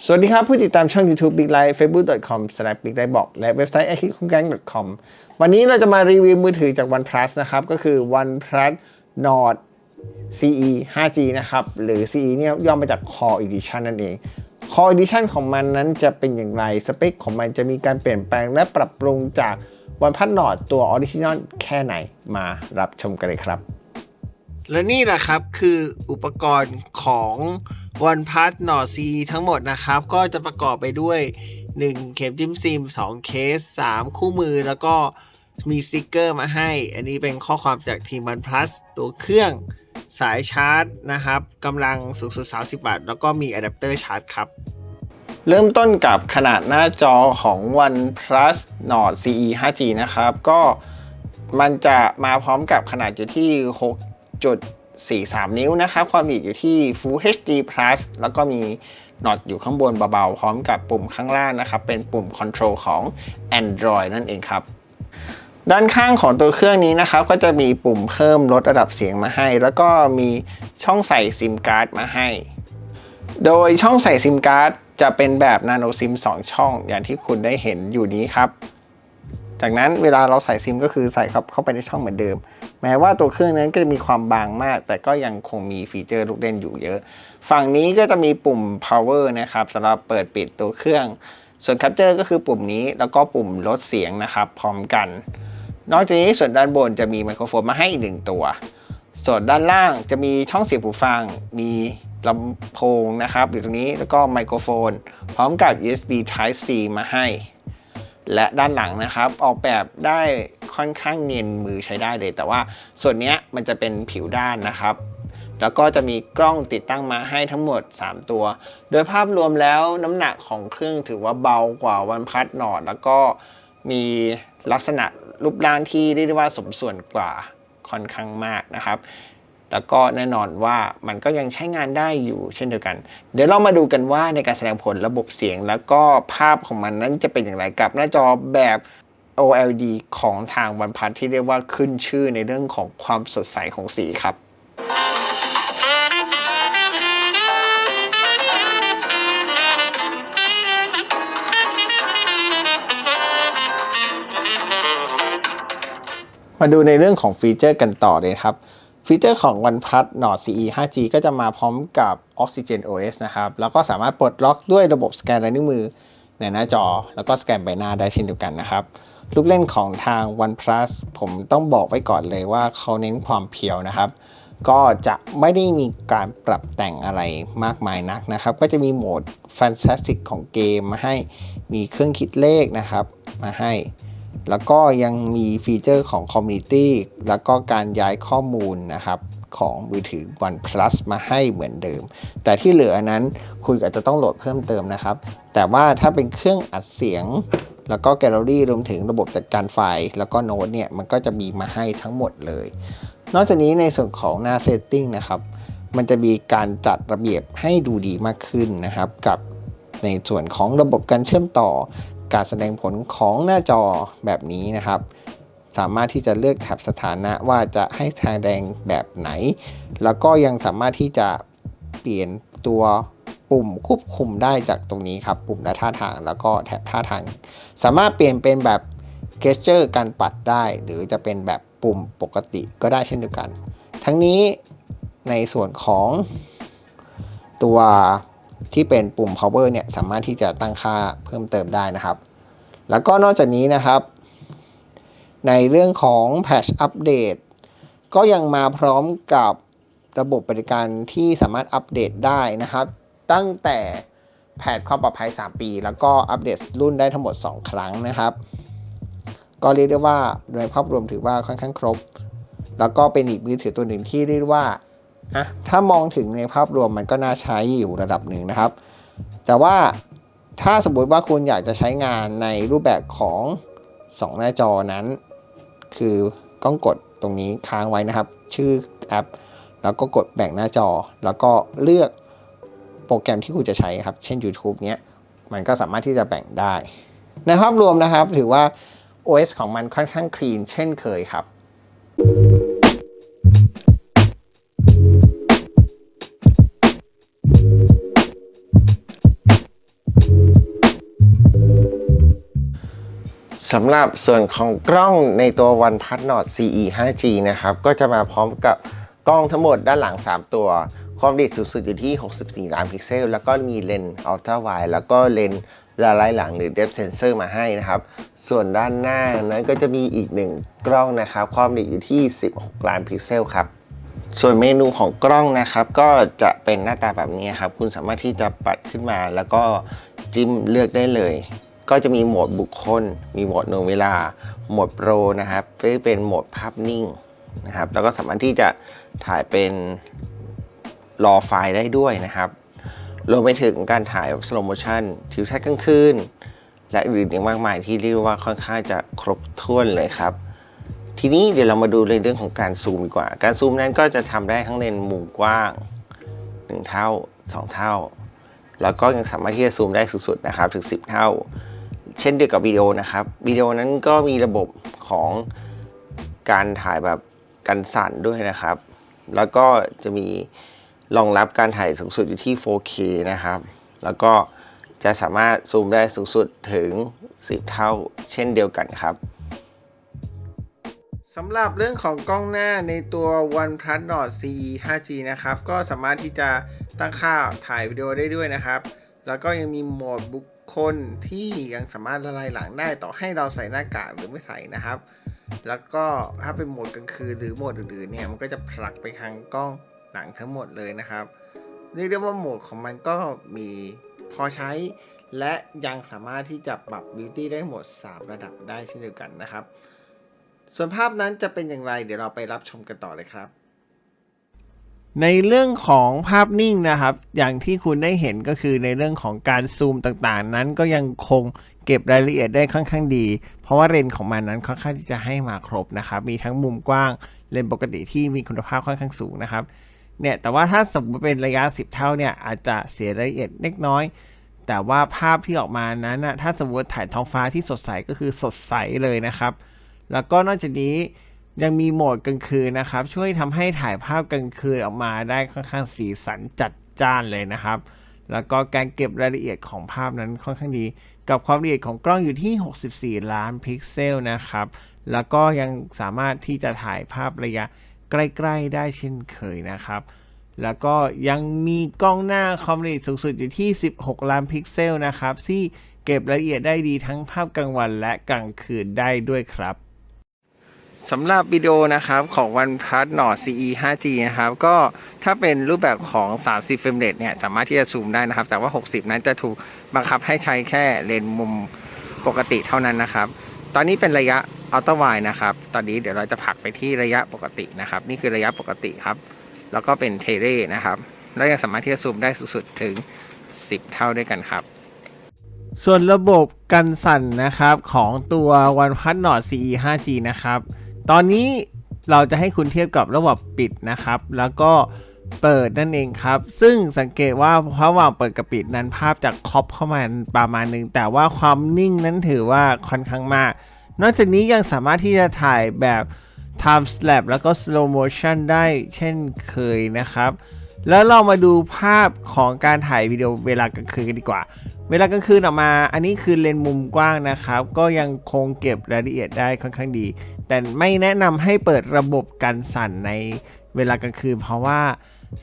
สวัสดีครับ ผู้ติดตามช่อง YouTube Big Life facebook.com slash big life บอกและเว็บไซต์ i k i k u n g a n g com วันนี้เราจะมารีวิวมือถือจาก OnePlus นะครับ ก็คือ OnePlus Nord CE 5G นะครับ หรือ CE เนี่ยย่อมาจาก Core Edition นั่นเอง Core Edition ของมันนั้นจะเป็นอย่างไร สเปคของมันจะมีการเปลี่ยนแปลงและปรับปรุงจาก OnePlus Nord ตัวออริจินอลแค่ไหนมารับชมกันเลยครับ และนี่แหละครับคืออุปกรณ์ของ OnePlus Nord C ทั้งหมดนะครับ ก็จะประกอบไปด้วย 1 เข็มจิ้มซิม 2 เคส 3 คู่มือแล้วก็มีสติกเกอร์มาให้ อันนี้เป็นข้อความจากทีม OnePlus ตัวเครื่องสายชาร์จนะครับกำลังสูงสุด 30วัตต์แล้วก็มีอะแดปเตอร์ชาร์จครับ เริ่มต้นกับขนาดหน้าจอของ OnePlus Nord CE 5G นะครับ ก็มันจะมาพร้อมกับขนาดอยู่ที่ 6.43 นิ้วนะครับความละเอียดอยู่ที่ Full HD Plus แล้วก็มีน็อตอยู่ข้างบนเบาๆ พร้อมกับปุ่มข้างล่างนะครับ เป็นปุ่ม Control ของ Android นั่นเองครับ ด้านข้างของตัวเครื่องนี้นะครับ ก็จะมีปุ่มเพิ่มลดระดับเสียงมาให้ แล้วก็มีช่องใส่ซิมการ์ดมาให้ โดยช่องใส่ซิมการ์ดจะเป็นแบบนาโนซิม2ช่องอย่างที่คุณได้เห็นอยู่นี้ครับ จากนั้นเวลาเราใส่ซิมก็คือใส่เข้าเข้าไปในช่องเหมือนเดิม แม้ว่าตัวเครื่องนั้นก็จะมีความบางมาก แต่ก็ยังคงมีฟีเจอร์ลูกเล่นอยู่เยอะ ฝั่งนี้ก็จะมีปุ่ม power นะครับสำหรับเปิดปิดตัวเครื่อง ส่วน capture ก็คือปุ่มนี้แล้วก็ปุ่มลดเสียงนะครับ พร้อมกัน นอกจากนี้ส่วนด้านบนจะมีไมโครโฟนมาให้อีกหนึ่งตัว ส่วนด้านล่างจะมีช่องเสียบหูฟัง มีลำโพงนะครับอยู่ตรงนี้แล้วก็ไมโครโฟน พร้อมกับ USB Type C มาให้ และด้านหลังนะครับ ออกแบบได้ค่อนข้างเนียนมือใช้ได้เลย แต่ว่าส่วนนี้มันจะเป็นผิวด้านนะครับ แล้วก็จะมีกล้องติดตั้งมาให้ทั้งหมด 3 ตัว โดยภาพรวมแล้วน้ำหนักของเครื่องถือว่าเบากว่า OnePlus Nord แล้วก็มีลักษณะรูปร่างที่เรียกได้ว่าสมส่วนกว่าค่อนข้างมากนะครับ แล้วก็แน่นอนว่ามันก็ยังใช้งานได้อยู่เช่นเดียวกัน เดี๋ยวเรามาดูกันว่าในการแสดงผลระบบเสียง แล้วก็ภาพของมันนั้นจะเป็นอย่างไรกับหน้าจอแบบ OLED ของทางวันพัทที่เรียกว่าขึ้นชื่อในเรื่องของความสดใสของสีครับมาดูในเรื่องของฟีเจอร์กันต่อเลยครับ ฟีเจอร์ของ OnePlus Nord CE 5G ก็จะมาพร้อมกับ Oxygen OS นะครับ แล้วก็สามารถปลดล็อกด้วยระบบสแกนลายนิ้วมือในหน้าจอ แล้วก็สแกนใบหน้าได้เช่นเดียวกันนะครับ ลูกเล่นของทาง OnePlus ผมต้องบอกไว้ก่อนเลยว่าเขาเน้นความเพียวนะครับ ก็จะไม่ได้มีการปรับแต่งอะไรมากมายนักนะครับ ก็จะมีโหมด Fantastic ของเกมมาให้ มีเครื่องคิดเลขนะครับ มาให้ แล้วก็ยังมีฟีเจอร์ของ Community แล้วก็การย้ายข้อมูลนะครับของมือถือ OnePlus มาให้เหมือนเดิม แต่ที่เหลือนั้นคุณอาจจะต้องโหลดเพิ่มเติมนะครับ แต่ว่าถ้าเป็นเครื่องอัดเสียง แล้วก็แกลเลอรี่รวมถึงระบบจัดการไฟล์ แล้วก็โน้ตเนี่ย มันก็จะมีมาให้ทั้งหมดเลย นอกจากนี้ในส่วนของหน้าเซตติ้งนะครับ มันจะมีการจัดระเบียบให้ดูดีมากขึ้นนะครับ กับในส่วนของระบบการเชื่อมต่อ การแสดงผลของหน้าจอแบบนี้นะครับ สามารถที่จะเลือกแท็บสถานะว่าจะให้แสดงแบบไหน แล้วก็ยังสามารถที่จะเปลี่ยนตัวปุ่มควบคุมได้จากตรงนี้ครับ ปุ่มและท่าทางแล้วก็แท็บท่าทาง สามารถเปลี่ยนเป็นแบบเกสเจอร์การปัดได้ หรือจะเป็นแบบปุ่มปกติก็ได้เช่นเดียวกัน ทั้งนี้ในส่วนของตัว ที่เป็นปุ่ม power เนี่ยสามารถที่จะตั้งค่าเพิ่มเติมได้นะครับ แล้วก็นอกจากนี้นะครับ ในเรื่องของ patch update ก็ยังมาพร้อมกับระบบบริการที่สามารถอัปเดตได้นะครับ ตั้งแต่แพทความปลอดภัย 3 ปี แล้วก็อัปเดตรุ่นได้ทั้งหมด 2 ครั้งนะครับ ก็เรียกได้ว่าโดยภาพรวมถือว่าค่อนข้างครบ แล้วก็เป็นอีกมือถือตัวหนึ่งที่เรียกได้ว่า อะถ้ามองถึงในภาพรวมมันก็น่าใช้อยู่ระดับหนึ่งนะครับ แต่ว่าถ้าสมมติว่าคุณอยากจะใช้งานในรูปแบบของ 2 หน้าจอนั้น คือต้องกดตรงนี้ค้างไว้นะครับ ชื่อแอป แล้วก็กดแบ่งหน้าจอ แล้วก็เลือกโปรแกรมที่คุณจะใช้ครับ เช่น YouTube เนี้ยมันก็สามารถที่จะแบ่งได้ ในภาพรวมนะครับถือว่า OS ของมันค่อนข้างคลีนเช่นเคยครับ สำหรับส่วนของกล้องในตัว OnePlus Nord CE 5G นะครับ ก็จะมาพร้อมกับกล้องทั้งหมดด้านหลัง 3 ตัว ความละเอียดสูงสุดอยู่ที่ 64 ล้านพิกเซล แล้วก็มีเลนส์ Ultra Wide แล้วก็เลนส์ระลายหลังหรือ Depth Sensor มาให้นะครับ ส่วนด้านหน้านั้นก็จะมีอีกหนึ่งกล้องนะครับ ความละเอียดอยู่ที่ 16 ล้านพิกเซลครับ ส่วนเมนูของกล้องนะครับ ก็จะเป็นหน้าตาแบบนี้ครับ คุณสามารถที่จะปัดขึ้นมาแล้วก็จิ้มเลือกได้เลย ก็จะมีโหมดบุคคล มีโหมดหน่วงเวลา โหมดโปรนะครับที่เป็นโหมดภาพนิ่งนะครับ แล้วก็สามารถที่จะถ่ายเป็นรอไฟล์ได้ด้วยนะครับ รวมไปถึงการถ่ายสโลโมชันทิวทัศน์กลางคืน และอื่นอีกมากมายที่เรียกว่าค่อนข้างจะครบถ้วนเลยครับ ทีนี้เดี๋ยวเรามาดูในเรื่องของการซูมดีกว่า การซูมนั้นก็จะทำได้ทั้งเลนส์มุมกว้าง 1 เท่า 2 เท่า แล้วก็ยังสามารถที่จะซูมได้สุดๆนะครับถึง 10 เท่า เช่นเดียวกับวิดีโอนะครับวิดีโอนั้นก็มีระบบของการถ่ายแบบกันสั่นด้วยนะครับ แล้วก็จะมีรองรับการถ่ายสูงสุดอยู่ที่ 4K นะครับ แล้วก็จะสามารถซูมได้สูงสุดถึง 10 เท่าเช่นเดียวกันครับสำหรับเรื่องของกล้องหน้าในตัว OnePlus Nord CE 5G นะครับ ก็สามารถที่จะตั้งค่าถ่ายวิดีโอได้ด้วยนะครับ แล้วก็ยังมีโหมดบุคคลที่ยังสามารถละลายหลังได้ต่อให้เราใส่หน้ากากหรือไม่ใส่นะครับ แล้วก็ถ้าเป็นโหมดกลางคืนหรือโหมดอื่นๆเนี่ยมันก็จะผลักไปทางกล้องหนังทั้งหมดเลยนะครับเรียกได้ว่าโหมดของมันก็มีพอใช้และยังสามารถที่จะปรับ Beauty ได้หมด 3 ระดับได้เช่นเดียวกันนะครับ ส่วนภาพนั้นจะเป็นอย่างไร เดี๋ยวเราไปรับชมกันต่อเลยครับ ในเรื่องของภาพนิ่งนะครับ อย่างที่คุณได้เห็นก็คือในเรื่องของการซูมต่างๆ นั้นก็ยังคงเก็บรายละเอียดได้ค่อนข้างดี เพราะว่าเลนส์ของมันนั้นค่อนข้างที่จะให้มาครบนะครับ มีทั้งมุมกว้างเลนส์ปกติที่มีคุณภาพค่อนข้างสูงนะครับ เนี่ย แต่ว่าถ้าสมมติเป็นระยะ 10 เท่าเนี่ยอาจจะเสียรายละเอียดเล็กน้อย แต่ว่าภาพที่ออกมานั้นนะถ้าสมมติถ่ายท้องฟ้าที่สดใสก็คือสดใสเลยนะครับ แล้วก็นอกจากนี้ ยังมีโหมดกลางคืนนะครับ ช่วยทำให้ถ่ายภาพกลางคืนออกมาได้ค่อนข้างสีสันจัดจ้านเลยนะครับ แล้วก็การเก็บรายละเอียดของภาพนั้นค่อนข้างดี กับความละเอียดของกล้องอยู่ที่ 64 ล้านพิกเซลนะครับ แล้วก็ยังสามารถที่จะถ่ายภาพระยะใกล้ๆได้เช่นเคยนะครับ แล้วก็ยังมีกล้องหน้าความละเอียดสูงสุดอยู่ที่ 16 ล้านพิกเซลนะครับที่เก็บรายละเอียดได้ดีทั้งภาพกลางวันและกลางคืนได้ด้วยครับ สำหรับวิดีโอนะครับของ OnePlus Nord CE 5G นะครับ ก็ถ้าเป็นรูปแบบของ 30เฟรมเรทเนี่ย สามารถที่จะซูมได้นะครับ แต่ว่า 60 นั้นจะถูกบังคับให้ใช้แค่เลนส์มุมปกติเท่านั้นนะครับ ตอนนี้เป็นระยะอัลตร้าไวนะครับ ตอนนี้เดี๋ยวเราจะผลักไปที่ระยะปกตินะครับ นี่คือระยะปกติครับ แล้วก็เป็นเทเลนะครับ แล้วยังสามารถที่จะซูมได้สุดๆถึง 10 เท่าด้วยกันครับส่วนระบบกันสั่นนะครับของตัว OnePlus Nord CE 5G นะครับ ตอนนี้เราจะให้คุณเทียบกับระบบปิดนะครับ แล้วก็เปิดนั่นเองครับ ซึ่งสังเกตว่าระหว่างเปิดกับปิดนั้นภาพจะครอบเข้ามาประมาณหนึ่งแต่ว่าความนิ่งนั้นถือว่าค่อนข้างมาก นอกจากนี้ยังสามารถที่จะถ่ายแบบ time slap แล้วก็ slow motion ได้เช่นเคยนะครับ แล้วเรามาดูภาพของการถ่ายวิดีโอเวลากลางคืนกันดีกว่า เวลากลางคืนออกมา อันนี้คือเลนส์มุมกว้างนะครับ ก็ยังคงเก็บรายละเอียดได้ค่อนข้างดี แต่ไม่แนะนำให้เปิดระบบกันสั่นในเวลากลางคืน เพราะว่า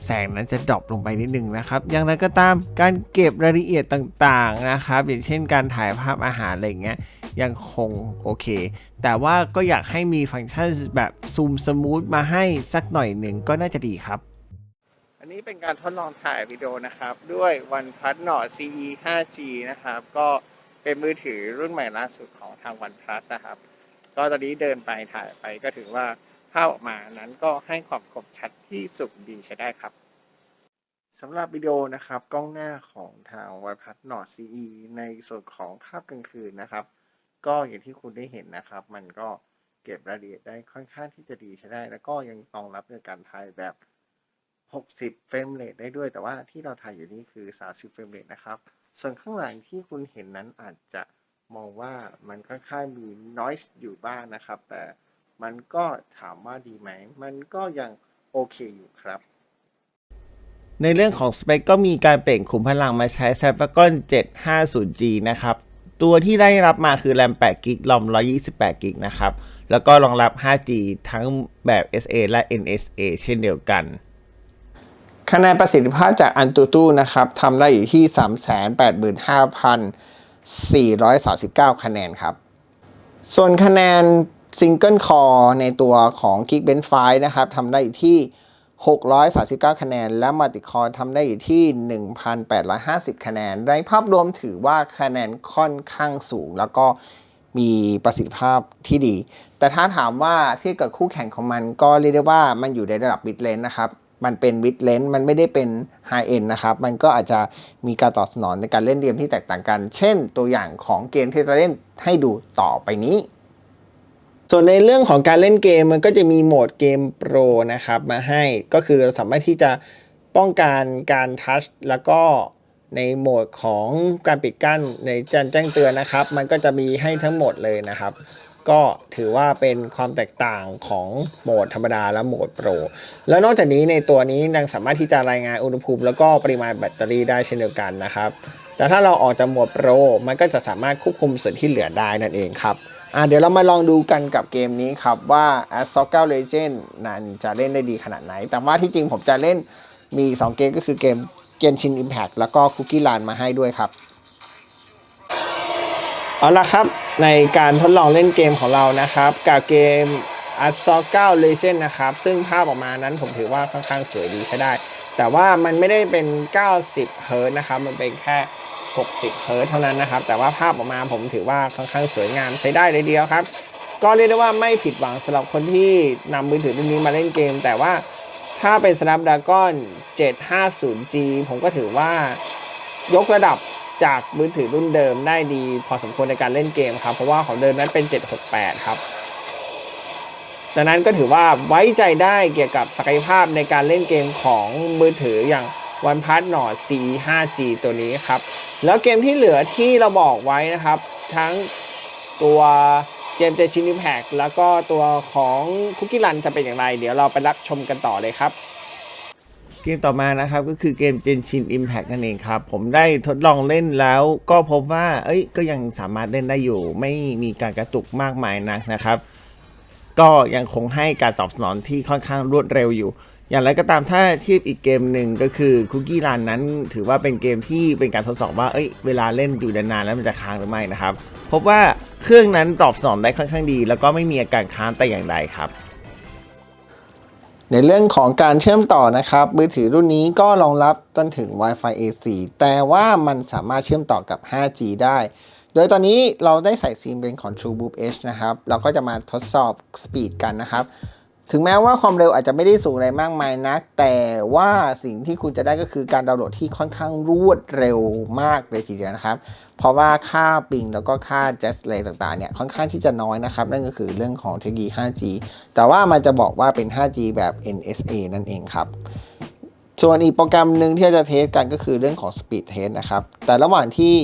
แสงนั้นจะดรอปลงไปนิดนึงนะครับ อย่างไรก็ตามการเก็บรายละเอียดต่างๆนะครับ อย่างเช่นการถ่ายภาพอาหารอะไรเงี้ยยังคงโอเค แต่ว่าก็อยากให้มีฟังก์ชันแบบซูมสมูทมาให้สักหน่อยหนึ่งก็น่าจะดีครับ นี้เป็นการทดลองถ่ายวิดีโอนะครับ ด้วย OnePlus Nord CE 5G นะครับ ก็เป็นมือถือรุ่นใหม่ล่าสุดของทาง OnePlus นะครับ ก็ตอนนี้เดินไปถ่ายไปก็ถือว่าภาพออกมานั้นก็ให้ความคมชัดที่สุดดีใช้ได้ครับสำหรับวิดีโอนะครับกล้องหน้าของทาง OnePlus Nord CE ในส่วนของภาพกลางคืนนะครับ ก็อย่างที่คุณได้เห็นนะครับ มันก็เก็บรายละเอียดได้ค่อนข้างที่จะดีใช้ได้ แล้วก็ยังรองรับในการถ่ายแบบ 60 เฟรมเรทได้ด้วย แต่ว่าที่เราถ่ายอยู่นี่คือ 30 เฟรมเรทนะครับ ส่วนข้างหลังที่คุณเห็นนั้นอาจจะมองว่ามันค่อนข้างมี noise อยู่บ้างนะครับ แต่มันก็ถามว่าดีไหม มันก็ยังโอเคอยู่ครับ ในเรื่องของสเปคก็มีการเปลี่ยนขุมพลังมาใช้ Snapdragon 750G นะครับ ตัวที่ได้รับมาคือ RAM 8 g b รอม128 g b นะครับ แล้วก็รองรับ 5G ทั้งแบบ SA และ NSA เช่นเดียวกัน คะแนนประสิทธิภาพจากอันตูตูนะครับทำได้อยู่ที่ 385,439 คะแนนครับ ส่วนคะแนนซิงเกิลคอร์ในตัวของ Geekbench 5นะครับทำได้อยู่ที่ 639 คะแนน และมัลติคอร์ทำได้อยู่ที่ 1,850 คะแนน ในภาพรวมถือว่าคะแนนค่อนข้างสูง แล้วก็มีประสิทธิภาพที่ดี แต่ถ้าถามว่าเทียบกับคู่แข่งของมันก็เรียกได้ว่ามันอยู่ในระดับ mid range นะครับ มันเป็น mid range มันไม่ได้เป็น high end นะครับ มันก็อาจจะมีการตอบสนองในการเล่นเกมที่แตกต่างกัน เช่น ตัวอย่างของเกมที่จะเล่นให้ดูต่อไปนี้ ส่วนในเรื่องของการเล่นเกมมันก็จะมีโหมดเกมโปรนะครับมาให้ก็คือเราสามารถที่จะป้องกันการทัชแล้วก็ในโหมดของการปิดกั้นในแจ้งเตือนนะครับ มันก็จะมีให้ทั้งหมดเลยนะครับ ก็ถือว่าเป็นความแตกต่างของโหมดธรรมดาและโหมดโปร แล้วนอกจากนี้ในตัวนี้ยังสามารถที่จะรายงานอุณหภูมิ แล้วก็ปริมาณแบตเตอรี่ได้เช่นเดียวกันนะครับ แต่ถ้าเราออกจากโหมดโปร มันก็จะสามารถควบคุมส่วนที่เหลือได้นั่นเองครับอะเดี๋ยวเรามาลองดูกันกับเกมนี้ครับว่า Assault 9 Legend นั้นจะเล่นได้ดีขนาดไหน แต่ว่าที่จริงผมจะเล่นมีอีกสองเกมก็คือเกม Genshin Impact แล้วก็ Cookie Run มาให้ด้วยครับ เอาละครับ ในการทดลองเล่นเกมของเรานะครับกับเกม Assault 9 Legend นะครับ ซึ่งภาพออกมานั้นผมถือว่าค่อนข้างสวยดีใช้ได้ แต่ว่ามันไม่ได้เป็น 90 เฮิร์ตนะครับ มันเป็นแค่ 60 เฮิร์ตเท่านั้นนะครับ แต่ว่าภาพออกมาผมถือว่าค่อนข้างสวยงามใช้ได้เลยเดียวครับ ก็เรียกได้ว่าไม่ผิดหวังสำหรับคนที่นำมือถือรุ่นนี้มาเล่นเกม แต่ว่าถ้าเป็น Snapdragon 750G ผมก็ถือว่ายกระดับ จากมือถือรุ่นเดิมได้ดี พอสมควรในการเล่นเกมครับ เพราะว่าของเดิมนั้นเป็น 768 ครับ ดังนั้นก็ถือว่าไว้ใจได้เกี่ยวกับศักยภาพในการเล่นเกมของมือถืออย่าง OnePlus Nord C 5G ตัวนี้ครับ แล้วเกมที่เหลือที่เราบอกไว้นะครับ ทั้งตัวเกมเจชินิแพกแล้วก็ตัวของคุกกี้รันจะเป็นอย่างไร เดี๋ยวเราไปรับชมกันต่อเลยครับ เกมต่อมานะครับก็คือเกม Genshin Impact นั่นเองครับ ผมได้ทดลองเล่นแล้วก็พบว่า เอ้ยก็ยังสามารถเล่นได้อยู่ ไม่มีการกระตุกมากมายนักนะครับ ก็ยังคงให้การตอบสนองที่ค่อนข้างรวดเร็วอยู่ อย่างไรก็ตามถ้าเทียบอีกเกมหนึ่งก็คือคุกกี้รันนั้น ถือว่าเป็นเกมที่เป็นการทดสอบว่าเอ้ยเวลาเล่นอยู่นานๆแล้วมันจะค้างหรือไม่นะครับ พบว่าเครื่องนั้นตอบสนองได้ค่อนข้างดี แล้วก็ไม่มีอาการค้างแต่อย่างใดครับ ในเรื่องของการเชื่อมต่อนะครับ มือถือรุ่นนี้ก็รองรับจนถึง Wi-Fi AC แต่ว่ามันสามารถเชื่อมต่อกับ 5G ได้ โดยตอนนี้เราได้ใส่ซิมเป็นของ True Boot Edge นะครับ เราก็จะมาทดสอบสปีดกันนะครับ ถึงแม้ว่าความเร็วอาจจะไม่ได้สูงอะไรมากมายนักแต่ว่าสิ่งที่คุณจะได้ก็คือการดาวน์โหลดที่ค่อนข้างรวดเร็วมากเลยทีเดียวนะครับ เพราะว่าค่าปิงแล้วก็ค่า jet lag ต่างๆเนี่ยค่อนข้างที่จะน้อยนะครับ นั่นก็คือเรื่องของเทคโนโลยี 5G แต่ว่ามันจะบอกว่าเป็น 5G แบบ NSA นั่นเองครับส่วนอีกโปรแกรมหนึ่งที่จะเทสกันก็คือเรื่องของ Speed Test นะครับ แต่ระหว่างที่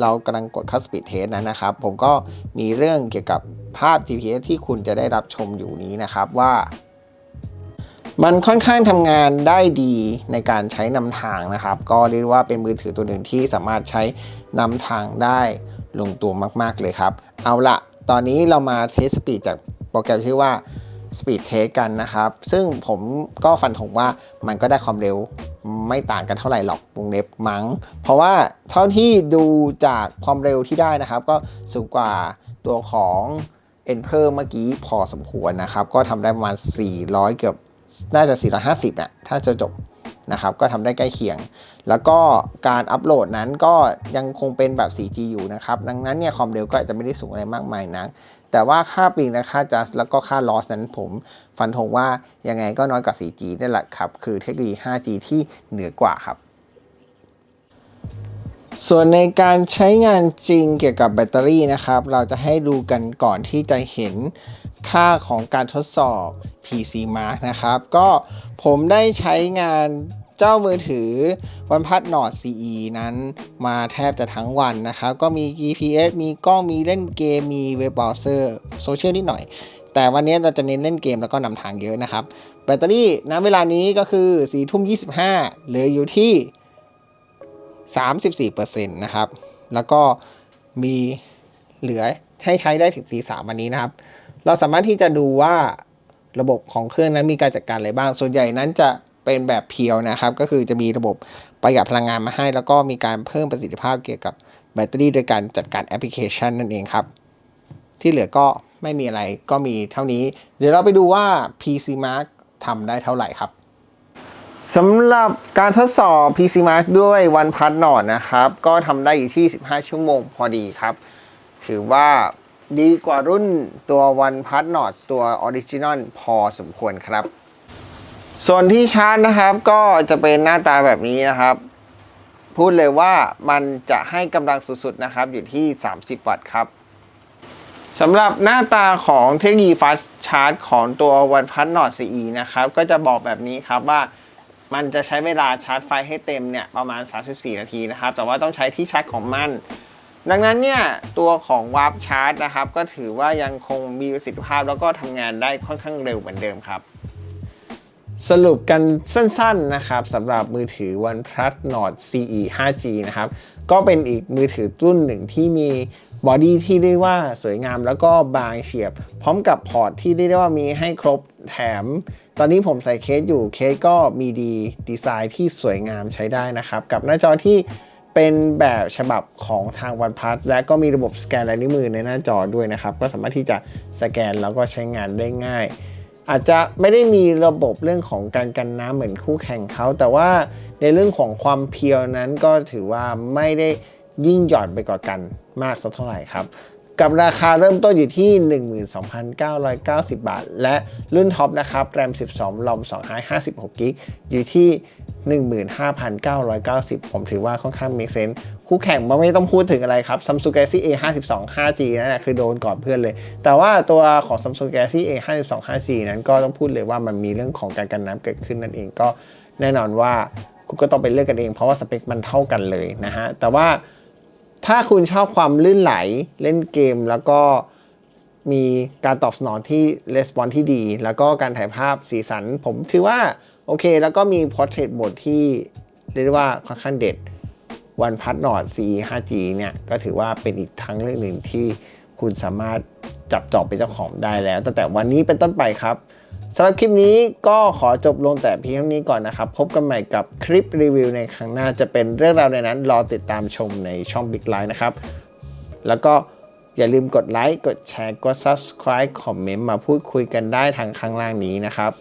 เรากำลังกดเข้า Speed Test นั้นนะครับ ผมก็มีเรื่องเกี่ยวกับ ภาพ GPS ที่คุณจะได้รับชมอยู่นี้นะครับว่า มันค่อนข้างทำงานได้ดีในการใช้นำทางนะครับ ก็เรียกว่าเป็นมือถือตัวหนึ่งที่สามารถใช้นำทางได้ลงตัวมาก ๆ เลยครับ เอาละตอนนี้เรามาเทสสปีดจากโปรแกรมชื่อว่า Speed Test กันนะครับ ซึ่งผมก็ฟันธงว่ามันก็ได้ความเร็วไม่ต่างกันเท่าไหร่หรอกวงเล็บมัง้ง เพราะว่าเท่าที่ดูจากความเร็วที่ได้นะครับ ก็สูงกว่าตัวของ e n p e r เมื่อกี้พอสมควรนะครับ ก็ทำได้ประมาณ 400 เกือบน่าจะ 450อะถ้าจะจบนะครับก็ทำได้ใกล้เคียง แล้วก็การอัปโหลดนั้นก็ยังคงเป็นแบบ 4G อยู่นะครับ ดังนั้นเนี่ยความเร็วก็อาจจะไม่ได้สูงอะไรมากมายนักแต่ว่าค่าปิงและค่า just แล้วก็ค่า loss นั้นผมฟันธงว่ายังไงก็น้อยกว่า 4G นั่นแหละครับ คือเทคโนโลยี 5G ที่เหนือกว่าครับ ส่วนในการใช้งานจริงเกี่ยวกับแบตเตอรี่นะครับ เราจะให้ดูกันก่อนที่จะเห็นค่าของการทดสอบ PC Mark นะครับ ก็ผมได้ใช้งานเจ้ามือถือ OnePlus Nord CE นั้นมาแทบจะทั้งวันนะครับ ก็มี GPS มีกล้องมีเล่นเกม มีเว็บเบราว์เซอร์โซเชียลนิดหน่อย แต่วันนี้เราจะเน้นเล่นเกมแล้วก็นำทางเยอะนะครับ แบตเตอรี่ณเวลานี้ก็คือ4ทุ่ม25เหลืออยู่ที่ 34%นะครับ แล้วก็มีเหลือให้ใช้ได้ถึงตีสามวันนี้นะครับ เราสามารถที่จะดูว่าระบบของเครื่องนั้นมีการจัดการอะไรบ้าง ส่วนใหญ่นั้นจะเป็นแบบเพียวนะครับ ก็คือจะมีระบบประหยัดพลังงานมาให้ แล้วก็มีการเพิ่มประสิทธิภาพเกี่ยวกับแบตเตอรี่ โดยการจัดการแอปพลิเคชันนั่นเองครับ ที่เหลือก็ไม่มีอะไรก็มีเท่านี้ เดี๋ยวเราไปดูว่า PC Mark ทำได้เท่าไหร่ครับ สำหรับการทดสอบ PC Mark ด้วยวันพัดหนอดนะครับ ก็ทำได้อยู่ที่ 15 ชั่วโมงพอดีครับ ถือว่าดีกว่ารุ่นตัววันพัดหนอดตัวออริจินอลพอสมควรครับ ส่วนที่ชาร์จนะครับก็จะเป็นหน้าตาแบบนี้นะครับ พูดเลยว่ามันจะให้กำลังสุดๆนะครับ อยู่ที่ 30 วัตต์ครับสำหรับหน้าตาของเทคโนโลยี Fast Charge ของตัววันพัดนอด CE นะครับ ก็จะบอกแบบนี้ครับว่า มันจะใช้เวลาชาร์จไฟให้เต็มเนี่ยประมาณ 34 นาทีนะครับ แต่ว่าต้องใช้ที่ชาร์จของมัน ดังนั้นเนี่ยตัวของวาร์ปชาร์จนะครับ ก็ถือว่ายังคงมีประสิทธิภาพแล้วก็ทำงานได้ค่อนข้างเร็วเหมือนเดิมครับสรุปกันสั้นๆนะครับสำหรับมือถือ OnePlus Nord CE 5G นะครับ ก็เป็นอีกมือถือรุ่นหนึ่งที่มีบอดี้ที่เรียกว่าสวยงามแล้วก็บางเฉียบ พร้อมกับพอร์ตที่เรียกได้ว่ามีให้ครบแถม ตอนนี้ผมใส่เคสอยู่เคสก็มีดีดีไซน์ที่สวยงามใช้ได้นะครับ กับหน้าจอที่เป็นแบบฉบับของทาง OnePlus และก็มีระบบสแกนลายนิ้วมือในหน้าจอด้วยนะครับ ก็สามารถที่จะสแกนแล้วก็ใช้งานได้ง่าย อาจจะไม่ได้มีระบบเรื่องของการกันน้ำเหมือนคู่แข่งเขา แต่ว่าในเรื่องของความเพียวนั้นก็ถือว่าไม่ได้ยิ่งหย่อนไปกว่ากันมากสักเท่าไหร่ครับ กับราคาเริ่มต้นอยู่ที่ 12,990 บาท และรุ่นท็อปนะครับ แรม 12 ลอม2 56กิกอยู่ที่ 15,990 ผมถือว่าค่อนข้าง make sense คู่แข่งมันไม่ต้องพูดถึงอะไรครับ Samsung Galaxy A 52 5G นั่นแหละคือโดนก่อนเพื่อนเลย แต่ว่าตัวของ Samsung Galaxy A 52 5G นั้นก็ต้องพูดเลยว่ามันมีเรื่องของการกันน้ำเกิดขึ้นนั่นเองก็แน่นอนว่าคุณก็ต้องไปเลือกกันเอง เพราะว่าสเปคมันเท่ากันเลยนะฮะ แต่ว่าถ้าคุณชอบความลื่นไหลเล่นเกมแล้วก็มีการตอบสนองที่レスปอนที่ดี แล้วก็การถ่ายภาพสีสัน ผมถือว่า โอเค แล้วก็มี Portrait Mode ที่เรียกว่าค่อนข้างเด็ดวันพัดนอด CE 5G เนี่ยก็ถือว่าเป็นอีกทางเลือกหนึ่งที่คุณสามารถจับจองเป็นเจ้าของได้แล้ว ตั้งแต่วันนี้เป็นต้นไปครับสำหรับคลิปนี้ก็ขอจบลงแต่เพียงเท่านี้ก่อนนะครับ พบกันใหม่กับคลิปรีวิวในครั้งหน้าจะเป็นเรื่องราวในนั้น รอติดตามชมในช่อง Big Line นะครับ แล้วก็อย่าลืมกดไลค์ กดแชร์ กด Subscribe คอมเมนต์มาพูดคุยกันได้ทางข้างล่างนี้นะครับ